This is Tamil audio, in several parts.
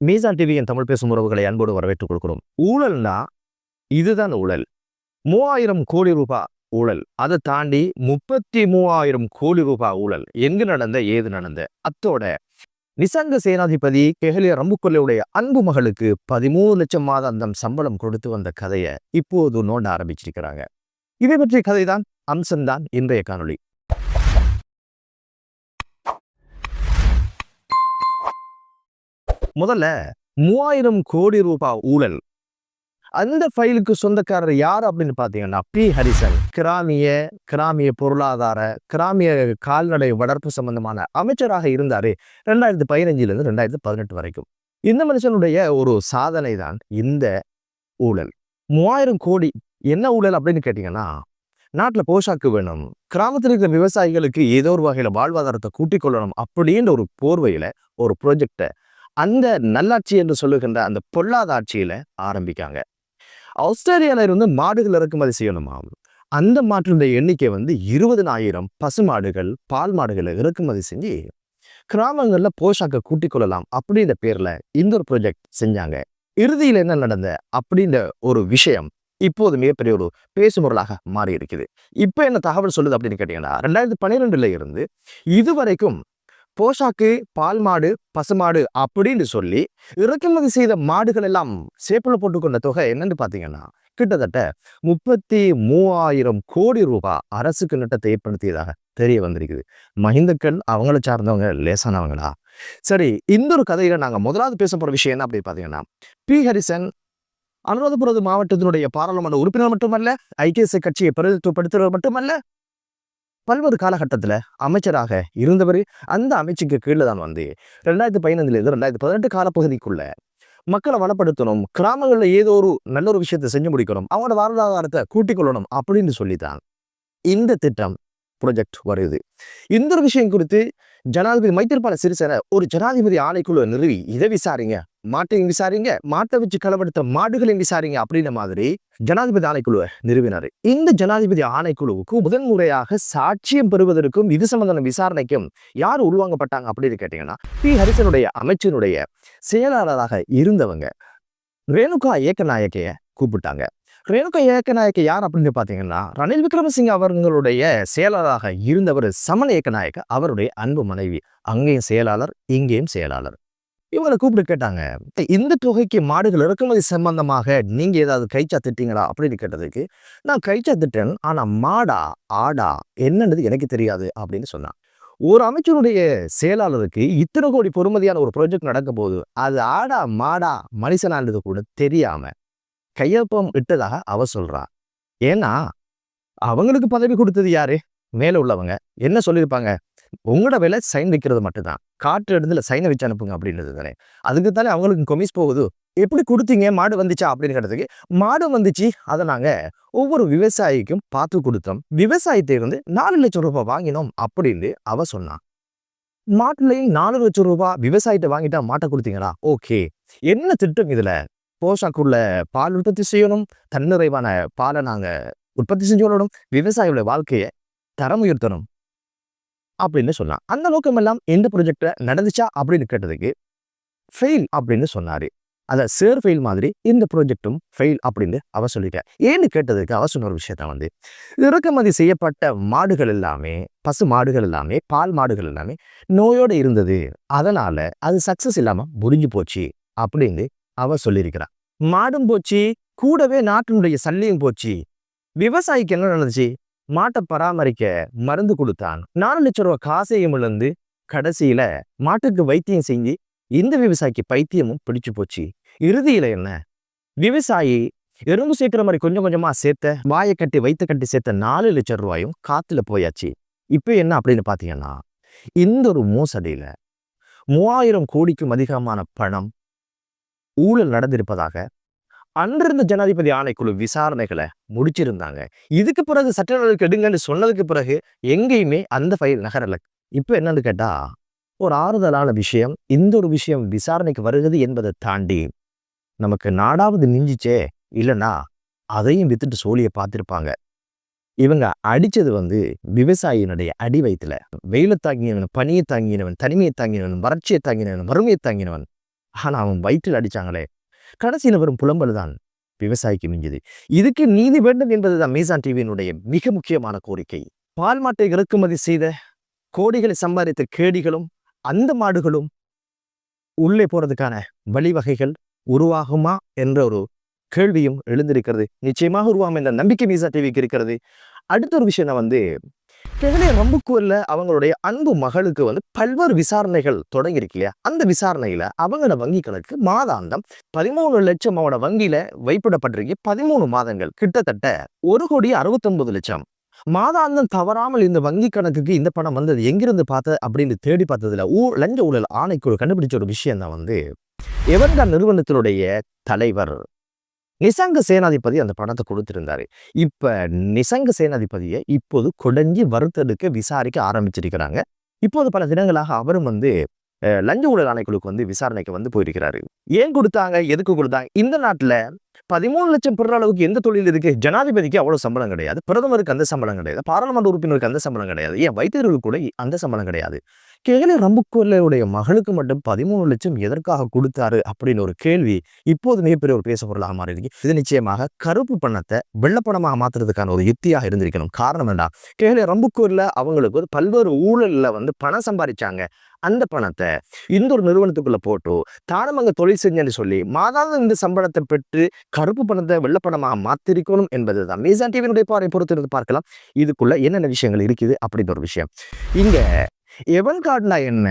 மீசான் டிவியின் தமிழ் பேசும் உறவுகளை அன்போடு வரவேற்றுக் கொடுக்கிறோம் ஊழல்னா இதுதான் ஊழல். மூவாயிரம் கோடி ரூபாய் ஊழல். அதை தாண்டி முப்பத்தி மூவாயிரம் கோடி ரூபாய் ஊழல். எங்கு நடந்த ஏது நடந்த? அத்தோட நிசங்க சேனாதிபதி கெஹலிய ரம்புக்கொல்லையுடைய அன்பு மகளுக்கு பதிமூணு லட்சம் மாதாந்தம் சம்பளம் கொடுத்து வந்த கதையை இப்போது நோண்ட ஆரம்பிச்சிருக்கிறாங்க. இதை பற்றிய கதைதான் அம்சம்தான் இன்றைய காணொளி. முதல்ல மூவாயிரம் கோடி ரூபாய் ஊழல். அந்த ஃபைலுக்கு சொந்தக்காரர் யார் அப்படின்னு பார்த்தீங்கன்னா பி. ஹரிசன். கிராமிய கிராமிய பொருளாதார கிராமிய கால்நடை வளர்ப்பு சம்பந்தமான அமைச்சராக இருந்தாரு ரெண்டாயிரத்தி பதினஞ்சுல இருந்து ரெண்டாயிரத்தி பதினெட்டு வரைக்கும். இந்த மனுஷனுடைய ஒரு சாதனை தான் இந்த ஊழல். மூவாயிரம் கோடி என்ன ஊழல் அப்படின்னு கேட்டிங்கன்னா நாட்டில் போஷாக்கு வேணும் கிராமத்தில் இருக்கிற விவசாயிகளுக்கு ஏதோ ஒரு வகையில் வாழ்வாதாரத்தை கூட்டிக் கொள்ளணும் அப்படின்ற ஒரு போர்வையில ஒரு ப்ரொஜெக்டை அந்த நல்லாட்சி என்று சொல்லுகின்ற அந்த பொல்லாத ஆட்சியில ஆரம்பிக்காங்க. ஆஸ்திரேலியால இருந்து மாடுகள் இறக்குமதி செய்யணுமா? அந்த மாட்டினுடைய எண்ணிக்கை வந்து இருபதனாயிரம் பசு மாடுகள் பால் மாடுகளை இறக்குமதி செஞ்சு கிராமங்களில் போஷாக்கை கூட்டிக் கொள்ளலாம் அப்படின்ற பேர்ல இந்த ஒரு ப்ரொஜெக்ட் செஞ்சாங்க. இறுதியில் என்ன நடந்த அப்படின்ற ஒரு விஷயம் இப்போது மிகப்பெரிய ஒரு பேசுபொருளாக மாறி இருக்குது இப்போ என்ன தகவல் சொல்லுது அப்படின்னு கேட்டிங்கன்னா ரெண்டாயிரத்தி பன்னிரெண்டுல இருந்து இதுவரைக்கும் போஷாக்கு பால் மாடு பசுமாடு அப்படின்னு சொல்லி இறக்குமதி செய்த மாடுகள் எல்லாம் சேப்பில் போட்டுக்கொண்ட தொகை என்னன்னு பார்த்தீங்கன்னா கிட்டத்தட்ட முப்பத்தி மூவாயிரம் கோடி ரூபாய் அரசுக்கு நட்டத்தை ஏற்படுத்தியதாக தெரிய வந்திருக்குது. மஹிந்தக்கள் அவங்கள சார்ந்தவங்க லேசானவங்களா? சரி இந்த ஒரு கதையில நாங்கள் முதலாவது பேச போகிற விஷயம் என்ன அப்படின்னு பார்த்தீங்கன்னா பி. ஹரிசன் அனுராதபுரம் மாவட்டத்தினுடைய பாராளுமன்ற உறுப்பினர் மட்டுமல்ல ஐக்கிய கட்சியை பிரதித்துவப்படுத்துறது மட்டுமல்ல பல்வேறு காலகட்டத்தில் அமைச்சராக இருந்தவர் அந்த அமைச்சுக்கு கீழே தான் வந்து ரெண்டாயிரத்தி பதினைந்துலேருந்து ரெண்டாயிரத்தி பதினெட்டு காலப்பகுதிக்குள்ள மக்களை வளப்படுத்தணும் கிராமங்களில் ஏதோ ஒரு நல்ல ஒரு விஷயத்தை செஞ்சு முடிக்கணும் அவங்களோட வாழ்வாதாரத்தை கூட்டிக் கொள்ளணும் அப்படின்னு சொல்லித்தான் இந்த திட்டம் ப்ரொஜெக்ட் வருது. இந்த ஒரு விஷயம் குறித்து ஜனாதிபதி மைத்திரிபால சிறிசேன ஒரு ஜனாதிபதி ஆணைக்குழு நிறுவி இதை விசாரிங்க. மாட்டையும் விசாரிங்க. மாட்டை வச்சு களவெடுத்த மாடுகளையும் விசாரிங்க. அப்படின்ற மாதிரி ஜனாதிபதி ஆணைக்குழுவை நிறுவினார். இந்த ஜனாதிபதி ஆணைக்குழுவுக்கு முதன்முறையாக சாட்சியம் பெறுவதற்கும் இது சம்பந்தமான விசாரணைக்கும் யார் உருவாங்கப்பட்டாங்க அப்படின்னு கேட்டீங்கன்னா பி. ஹரிசனுடைய அமைச்சனுடைய செயலாளராக இருந்தவங்க. ரேணுகா ஏக்கநாயக்கைய கூப்பிட்டாங்க. ரேணுகா ஏக்கநாயக்க யார் அப்படின்னு பார்த்தீங்கன்னா ரணில் விக்ரமசிங்க அவர்களுடைய செயலாளராக இருந்தவர் சமன் ஏக்கநாயக்க அவருடைய அன்பு மனைவி. அங்கேயும் செயலாளர் இங்கேயும் செயலாளர். இவங்களை கூப்பிட்டு கேட்டாங்க இந்த தொகைக்கு மாடுகள் இறக்குமதி சம்பந்தமாக நீங்க ஏதாவது கைச்சா திட்டீங்களா அப்படின்னு கேட்டதுக்கு நான் கைச்சா திட்டேன் ஆனா மாடா ஆடா என்னன்றது எனக்கு தெரியாது அப்படின்னு சொன்னான். ஒரு அமைச்சருடைய செயலாளருக்கு இத்தனை கோடி பொறுமதியான ஒரு ப்ராஜெக்ட் நடக்கும் போது அது ஆடா மாடா மனுஷனான்றது கூட தெரியாம கையொப்பம் இட்டதாக அவ சொல்றா. ஏன்னா அவங்களுக்கு பதவி கொடுத்தது யாரு? மேல உள்ளவங்க. என்ன சொல்லியிருப்பாங்க? உங்களோட வேலை சைன் வைக்கிறது மட்டும்தான். காற்று இடத்துல சைனை வச்சு அனுப்புங்க அப்படின்றது தானே. அதுக்கு தானே அவங்களுக்கு கொமிஸ் போகுது. எப்படி கொடுத்தீங்க? மாடு வந்துச்சா? அப்படின்னு மாடு வந்துச்சு. அதை நாங்க ஒவ்வொரு விவசாயிக்கும் பார்த்து கொடுத்தோம். விவசாயத்தை இருந்து நாலு லட்சம் ரூபாய் வாங்கினோம் அப்படின்னு அவ சொன்னான் மாட்டுலையும் நாலு லட்சம் ரூபாய் விவசாயத்தை வாங்கிட்டா மாட்டை கொடுத்தீங்களா? ஓகே. என்ன திட்டம் இதுல? போஷாக்குள்ள பால் உற்பத்தி செய்யணும். தன்னிறைவான பாலை நாங்கள் உற்பத்தி செஞ்சோடணும் விவசாயியோட வாழ்க்கையை தரம் உயர்த்தணும். அப்படின்னு சொன்னான். அந்த நோக்கமெல்லாம் எந்த ப்ரொஜெக்டை நடந்துச்சா அப்படின்னு கேட்டதுக்கு ஃபெயில் அப்படின்னு சொன்னார். அதை சேர் ஃபெயில் மாதிரி இந்த ப்ராஜெக்டும் ஃபெயில் அப்படின்னு அவர் சொல்லிட்டேன் ஏன்னு கேட்டதுக்கு அவர் சொன்ன ஒரு விஷயத்த வந்து இறக்குமதி செய்யப்பட்ட மாடுகள் எல்லாமே பசு மாடுகள் எல்லாமே பால் மாடுகள் எல்லாமே நோயோடு இருந்தது. அதனால் அது சக்ஸஸ் இல்லாமல் முடிஞ்சு போச்சு அப்படின்னு அவ சொல்லியிருக்கிறான் மாடும் போச்சு கூடவே நாட்டினுடைய சல்லியும் போச்சு. விவசாயிக்கு என்ன நடந்துச்சு? மாட்டை பராமரிக்க மருந்து கொடுத்தான். நாலு லட்சம் ரூபாய் காசையும் இழந்து கடைசியில மாட்டுக்கு வைத்தியம் செஞ்சு இந்த விவசாயிக்கு பைத்தியமும் பிடிச்சு போச்சு. இறுதியில என்ன? விவசாயி எறும்பு சேர்க்கிற மாதிரி கொஞ்சம் கொஞ்சமா சேர்த்த வாயை கட்டி வைத்த கட்டி சேர்த்த நாலு லட்சம் ரூபாயும் காத்துல போயாச்சு. இப்போ என்ன அப்படின்னு பாத்தீங்கன்னா இந்த ஒரு மோசடியில மூவாயிரம் கோடிக்கும் அதிகமான பணம் ஊழல் நடந்திருப்பதாக அன்றிருந்த ஜனாதிபதி ஆணைக்குழு விசாரணைகளை முடிச்சிருந்தாங்க. இதுக்கு பிறகு சட்ட நடவடிக்கை எடுங்கன்னு சொன்னதுக்கு பிறகு எங்கேயுமே அந்த ஃபைல் நகரல. இப்போ என்னன்னு கேட்டா ஒரு ஆறுதலான விஷயம் இந்த ஒரு விஷயம் விசாரணைக்கு வருகிறது என்பதை தாண்டி நமக்கு நாடாவது மிஞ்சிச்சே இல்லைன்னா அதையும் வித்துட்டு சோழியை பார்த்துருப்பாங்க. இவங்க அடிச்சது வந்து விவசாயியினுடைய அடி வயிற்றுல வெயில தாங்கினவன் பனியை தாங்கினவன் தனிமையை தாங்கினவன் வறட்சியை தாங்கினவன் வறுமையை தாங்கினவன் ஆனா அவன் வயிற்றில் அடிச்சாங்களே. கடைசியில் வரும் புலம்பல் தான் விவசாயிக்கு மிஞ்சுது. இதுக்கு நீதி வேண்டும் என்பதுதான் மீசான் டிவியினுடைய மிக முக்கியமான கோரிக்கை. பால் மாட்டை இறக்குமதி செய்த கோடிகளை சம்பாதித்த கேடிகளும் அந்த மாடுகளும் உள்ளே போறதுக்கான வழிவகைகள் உருவாகுமா என்ற ஒரு கேள்வியும் எழுந்திருக்கிறது. நிச்சயமாக உருவாகும் என்ற நம்பிக்கை மீசா டிவிக்கு இருக்கிறது. அடுத்த ஒரு விஷயம் நான் வந்து பெகலே ரம்புக்கூர்ல அவங்களுடைய அன்பு மகளுக்கு வந்து பல்வேறு விசாரணைகள் தொடங்கியிருக்கு இல்லையா? அந்த விசாரணையில அவங்களோட வங்கி கணக்கு மாதாந்தம் பதிமூணு லட்சம் அவனோட வங்கியில வைப்பிடப்பட்டிருக்கு. பதிமூணு மாதங்கள் கிட்டத்தட்ட ஒரு கோடி அறுபத்தொன்பது லட்சம். மாதாந்தம் தவறாமல் இந்த வங்கி கணக்குக்கு இந்த பணம் வந்தது எங்கிருந்து பார்த்த அப்படின்னு தேடி பார்த்ததுல ஊ லஞ்ச ஊழல் ஆணைக்குழு கண்டுபிடிச்ச ஒரு விஷயம் தான் வந்து எவர்கா நிறுவனத்தினுடைய தலைவர். நிசங்க சேனாதிபதி அந்த பணத்தை கொடுத்திருந்தாரு. இப்ப நிசங்க சேனாதிபதியை இப்போது கொடைஞ்சி வறுத்தெடுக்க விசாரிக்க ஆரம்பிச்சிருக்கிறாங்க. இப்போது பல தினங்களாக அவரும் வந்து லஞ்ச ஊழல் ஆணைக்குழுக்கு வந்து விசாரணைக்கு வந்து போயிருக்கிறாரு. ஏன் கொடுத்தாங்க? எதுக்கு கொடுத்தாங்க? இந்த நாட்டில் பதிமூணு லட்சம் பெற அளவுக்கு எந்த தொழில் இருக்கு? ஜனாதிபதிக்கு அவ்வளோ சம்பளம் கிடையாது. பிரதமருக்கு அந்த சம்பளம் கிடையாது. பாராளுமன்ற உறுப்பினருக்கு அந்த சம்பளம் கிடையாது. ஏன்? வைத்தியர்களுக்கு கூட அந்த சம்பளம் கிடையாது. கேலி ரம்புக்கோல்லையுடைய மகளுக்கு மட்டும் பதிமூணு லட்சம் எதற்காக கொடுத்தாரு? அப்படின்னு ஒரு கேள்வி இப்போது மிகப்பெரிய ஒரு பேச பொருளாக மாறி இருக்கு இது நிச்சயமாக கருப்பு பணத்தை வெள்ளப்பணமாக மாற்றுறதுக்கான ஒரு யுக்தியாக இருந்திருக்கணும். காரணம் என்ன? கேலி ரம்புக்கோரில் அவங்களுக்கு ஒரு பல்வேறு ஊழலில் வந்து பணம் சம்பாதிச்சாங்க அந்த பணத்தை இந்த ஒரு நிறுவனத்துக்குள்ள போட்டு தானும் அங்கே தொழில் செஞ்சேன்னு சொல்லி மாதாந்தம் இந்த சம்பளத்தை பெற்று கருப்பு பணத்தை வெள்ளப்பணமாக மாத்திருக்கணும் என்பதுதான். மீசான் டிவியினுடைய பார்வை பொறுத்திருந்து பார்க்கலாம். இதுக்குள்ள என்னென்ன விஷயங்கள் இருக்குது அப்படின்ற ஒரு விஷயம். இங்க எவன் கார்டுனா என்ன?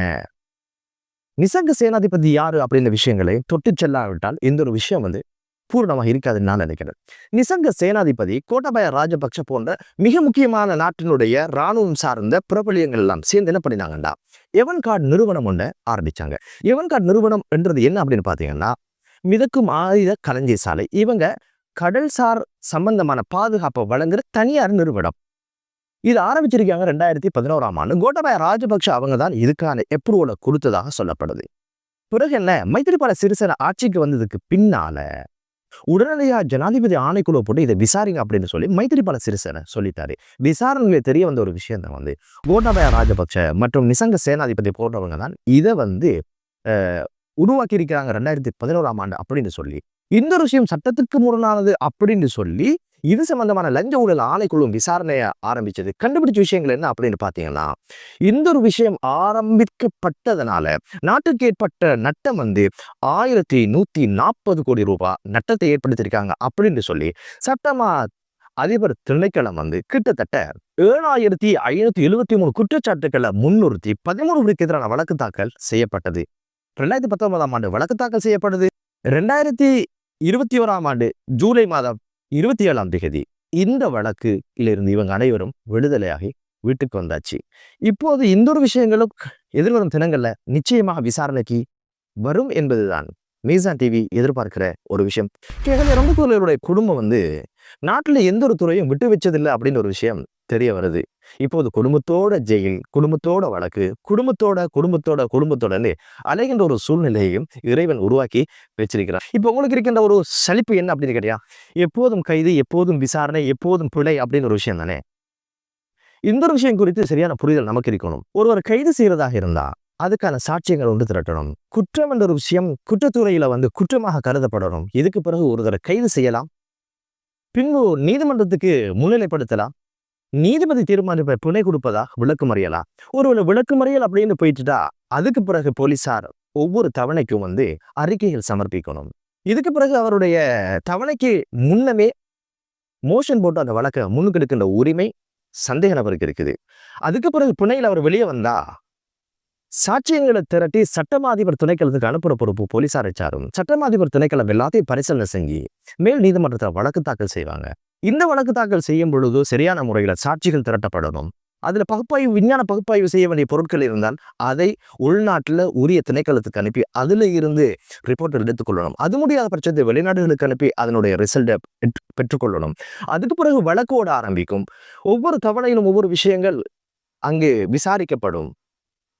நிசங்க சேனாதிபதி யாரு அப்படின்ற விஷயங்களை தொட்டு செல்லாவிட்டால் இந்த ஒரு விஷயம் வந்து பூர்ணமாக இருக்காதுன்னு நான் நினைக்கிறேன். நிசங்க சேனாதிபதி கோட்டபாய ராஜபக்ஷ போன்ற மிக முக்கியமான நாட்டினுடைய இராணுவம் சார்ந்த பிரபலியங்கள் எல்லாம் சேர்ந்து என்ன பண்ணினாங்கண்டா? எவன் கார்டு நிறுவனம் ஒன்று ஆரம்பிச்சாங்க. எவன் கார்டு நிறுவனம் என்றது என்ன அப்படின்னு பார்த்தீங்கன்னா மிதக்கும் ஆயுத கலஞ்சி சாலை. இவங்க கடல்சார் சம்பந்தமான பாதுகாப்பை வழங்குற தனியார் நிறுவனம். இது ஆரம்பிச்சிருக்காங்க ரெண்டாயிரத்தி பதினோராம் ஆண்டு. கோட்டபாய ராஜபக்ஷ அவங்க தான் இதுக்கான எப்ரூவலை கொடுத்ததாக சொல்லப்படுது. பிறகு என்ன? மைத்திரிபால சிறிசேன ஆட்சிக்கு வந்ததுக்கு பின்னால உடனடியா ஜனாதிபதி ஆணைக்குழு போட்டு இதை விசாரிங்க அப்படின்னு சொல்லி மைத்திரிபால சிறிசேன சொல்லிட்டாரு. விசாரணையில தெரிய வந்த ஒரு விஷயம் தான் வந்து கோட்டாபய ராஜபக்ஷ மற்றும் நிசங்க சேனாதிபதி போன்றவங்க தான் இதை வந்து உருவாக்கி இருக்கிறாங்க ரெண்டாயிரத்தி பதினோராம் ஆண்டு அப்படின்னு சொல்லி. இந்த விஷயம் சட்டத்துக்கு முரணானது அப்படின்னு சொல்லி இது சம்பந்தமான லஞ்ச ஊழல் ஆணைக்குழுவும் விசாரணையை ஆரம்பிச்சது. கண்டுபிடிச்ச விஷயங்கள் என்ன அப்படின்னு பார்த்தீங்கன்னா இந்த ஒரு விஷயம் ஆரம்பிக்கப்பட்டதனால நாட்டுக்கு ஏற்பட்ட நட்டம் வந்து ஆயிரத்தி நூத்தி நாற்பது கோடி ரூபாய் நட்டத்தை ஏற்படுத்தியிருக்காங்க அப்படின்னு சொல்லி சட்டமா அதிபர் திணைக்களம் வந்து கிட்டத்தட்ட ஏழாயிரத்தி ஐநூத்தி எழுபத்தி மூணு குற்றச்சாட்டுக்களை முன்னிறுத்தி பதிமூணு எதிரான வழக்கு தாக்கல் செய்யப்பட்டது. ரெண்டாயிரத்தி பத்தொன்பதாம் ஆண்டு வழக்கு தாக்கல் செய்யப்படுது. ரெண்டாயிரத்தி இருபத்தி ஓராம் ஆண்டு ஜூலை மாதம் இருபத்தி ஏழாம் திகதி இந்த வழக்குல இருந்து இவங்க அனைவரும் விடுதலையாகி வீட்டுக்கு வந்தாச்சு. இப்போது இந்த ஒரு விஷயங்களும் எதிர்வரும் தினங்களில் நிச்சயமாக விசாரணைக்கு வரும் என்பதுதான் மீசான் டிவி எதிர்பார்க்கிற ஒரு விஷயம். கேகலே ரம்புக்கூரருடைய குடும்பம் வந்து நாட்டில் எந்த ஒரு துறையும் விட்டு வச்சதில்லை அப்படின்னு ஒரு விஷயம் தெரிய வருது. இப்போது குடும்பத்தோட ஜெயில் குடும்பத்தோட வழக்கு குடும்பத்தோட குடும்பத்தோட குடும்பத்தோடன்னு அலைகின்ற ஒரு சூழ்நிலையையும் இறைவன் உருவாக்கி வச்சிருக்கிறார். இப்போ உங்களுக்கு இருக்கின்ற ஒரு சலிப்பு என்ன அப்படின்னு கேட்டியா? எப்போதும் கைது எப்போதும் விசாரணை எப்போதும் பிழை அப்படின்னு ஒரு விஷயம் தானே? இந்த ஒரு விஷயம் குறித்து சரியான புரிதல் நமக்கு இருக்கணும். ஒருவர் கைது செய்யறதாக இருந்தா அதுக்கான சாட்சியங்கள் ஒன்று திரட்டணும். குற்றம் என்ற ஒரு விஷயம் குற்றத்துறையில வந்து குற்றமாக கருதப்படணும். இதுக்கு பிறகு ஒருவரை கைது செய்யலாம்? பின்பு நீதிமன்றத்துக்கு முன்னிலைப்படுத்தலாம். நீதிபதி தீர்மானிப்பை புனை கொடுப்பதா? விளக்குமறியலாம் ஒருவேளை விளக்குமறியல் அப்படின்னு போயிட்டுட்டா அதுக்கு பிறகு போலீசார் ஒவ்வொரு தவணைக்கும் வந்து அறிக்கைகள் சமர்ப்பிக்கணும். இதுக்கு பிறகு அவருடைய தவணைக்கு முன்னமே மோஷன் போட்டு அந்த வழக்கை முன்னுக்கெடுக்கின்ற உரிமை சந்தேக நபருக்கு இருக்குது. அதுக்கு பிறகு புனையில் அவர் வெளியே வந்தா சாட்சியங்களை திரட்டி சட்டமாதிபர் துணைக்களத்துக்கு அனுப்புற பொறுப்பு போலீசாரை சாரும். சட்டமாதிபர் துணைக்களம் எல்லாத்தையும் பரிசீலனை செஞ்சு மேல் நீதிமன்றத்தில் வழக்கு தாக்கல் செய்வாங்க. இந்த வழக்கு தாக்கல் செய்யும் பொழுது சரியான முறையில் சாட்சிகள் திரட்டப்படணும். அதில் பகுப்பாய்வு விஞ்ஞான பகுப்பாய்வு செய்ய வேண்டிய பொருட்கள் இருந்தால் அதை உள்நாட்டில் உரிய திணைக்களத்துக்கு அனுப்பி அதில் இருந்து ரிப்போர்ட்டில் எடுத்துக்கொள்ளணும். அது முடியாத பட்சத்தை வெளிநாடுகளுக்கு அனுப்பி அதனுடைய ரிசல்ட்டை பெற்றுக்கொள்ளணும். அதுக்கு பிறகு வழக்கோட ஆரம்பிக்கும். ஒவ்வொரு தவணையிலும் ஒவ்வொரு விஷயங்கள் அங்கு விசாரிக்கப்படும்.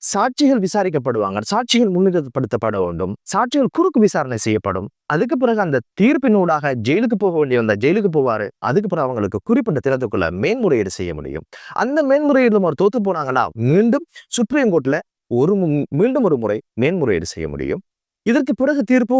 சாட்சிகள் விசாரிக்கப்படுவாங்க. சாட்சிகள் முன்னிறுத்தப்படுத்தப்பட வேண்டும். சாட்சிகள் குறுக்கு விசாரணை செய்யப்படும். அதுக்கு பிறகு அந்த தீர்ப்பினூடாக ஜெயிலுக்கு போக வேண்டிய அந்த ஜெயிலுக்கு போவாரு. அதுக்கு பிறகு அவங்களுக்கு குறிப்பிட்ட திறத்துக்குள்ள மேன்முறையீடு செய்ய முடியும். அந்த மேன்முறையீடு அவர் தோத்து போனாங்கன்னா மீண்டும் சுப்ரீம் கோர்ட்ல ஒரு மீண்டும் ஒரு முறை மேன்முறையீடு செய்ய முடியும். இதற்கு பிறகு தீர்ப்பு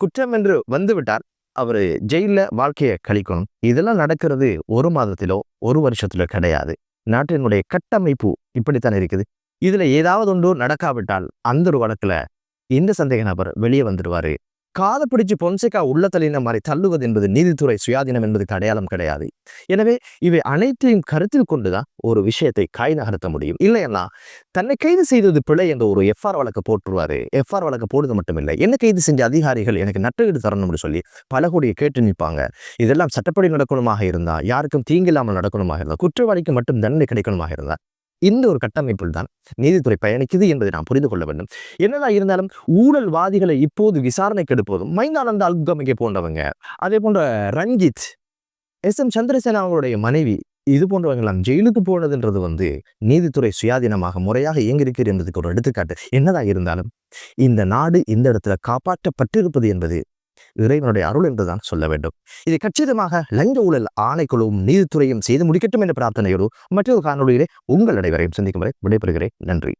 குற்றம் என்று வந்துவிட்டார் அவர் ஜெயிலில் வாழ்க்கையை கழிக்கணும். இதெல்லாம் நடக்கிறது ஒரு மாதத்திலோ ஒரு வருஷத்திலோ கிடையாது. நாட்டினுடைய கட்டமைப்பு இப்படித்தான் இருக்குது? இதுல ஏதாவது ஒன்று நடக்காவிட்டால் அந்த ஒரு வழக்குல இந்த சந்தேக நபர் வெளியே வந்துடுவார். காதை பிடிச்சு பொன்சேகா உள்ள தள்ளின மாதிரி தள்ளுவது என்பது நீதித்துறை சுயாதீனம் என்பதுக்கு அடையாளம் கிடையாது. எனவே இவை அனைத்தையும் கருத்தில் கொண்டுதான் ஒரு விஷயத்தை காய் நகர்த்த முடியும். இல்லைன்னா தன்னை கைது செய்தது பிழை என்ற ஒரு எஃப்ஆர் வழக்கு போட்டுருவாரு. எஃப்ஆர் வழக்கு போடுறது மட்டுமில்லை என்ன கைது செஞ்ச அதிகாரிகள் எனக்கு நட்டஈடு தரணும்னு சொல்லி பல கோடியை கேட்டு நிற்பாங்க. இதெல்லாம் சட்டப்படி நடக்கணுமாக இருந்தால் யாருக்கும் தீங்கில்லாமல் நடக்கணுமாக இருந்தால் குற்றவாளிக்கு மட்டும் தண்டனை கிடைக்கணுமாக இருந்தால் இந்த ஒரு கட்டமைப்பில் தான் நீதித்துறை பயணிக்குது என்பதை நாம் புரிந்து கொள்ள வேண்டும். என்னதான் இருந்தாலும் ஊழல்வாதிகளை இப்போது விசாரணைக்கு எடுப்பதும் மைந்தானந்த அல்கமிகை போன்றவங்க அதே போன்ற ரஞ்சித் எஸ். எம். சந்திரசேனா அவங்களுடைய மனைவி இது போன்றவங்களாம் ஜெயிலுக்கு போனதுன்றது வந்து நீதித்துறை சுயாதீனமாக முறையாக இயங்கியிருக்கிறது என்பதுக்கு ஒரு எடுத்துக்காட்டு. என்னதான் இருந்தாலும் இந்த நாடு இந்த இடத்துல காப்பாற்றப்பட்டிருப்பது என்பது இறைவனுடைய அருள் என்றுதான் சொல்ல வேண்டும். இதை கச்சிதமாக லஞ்ச ஊழல் ஆணைக்குழுவும் நீதித்துறையும் செய்து முடிக்கட்டும் என்ற பிரார்த்தனையோடு மற்றொரு காணொலியிலே உங்கள் அனைவரையும் சந்திக்கும் வரை விடைபெறுகிறேன். நன்றி.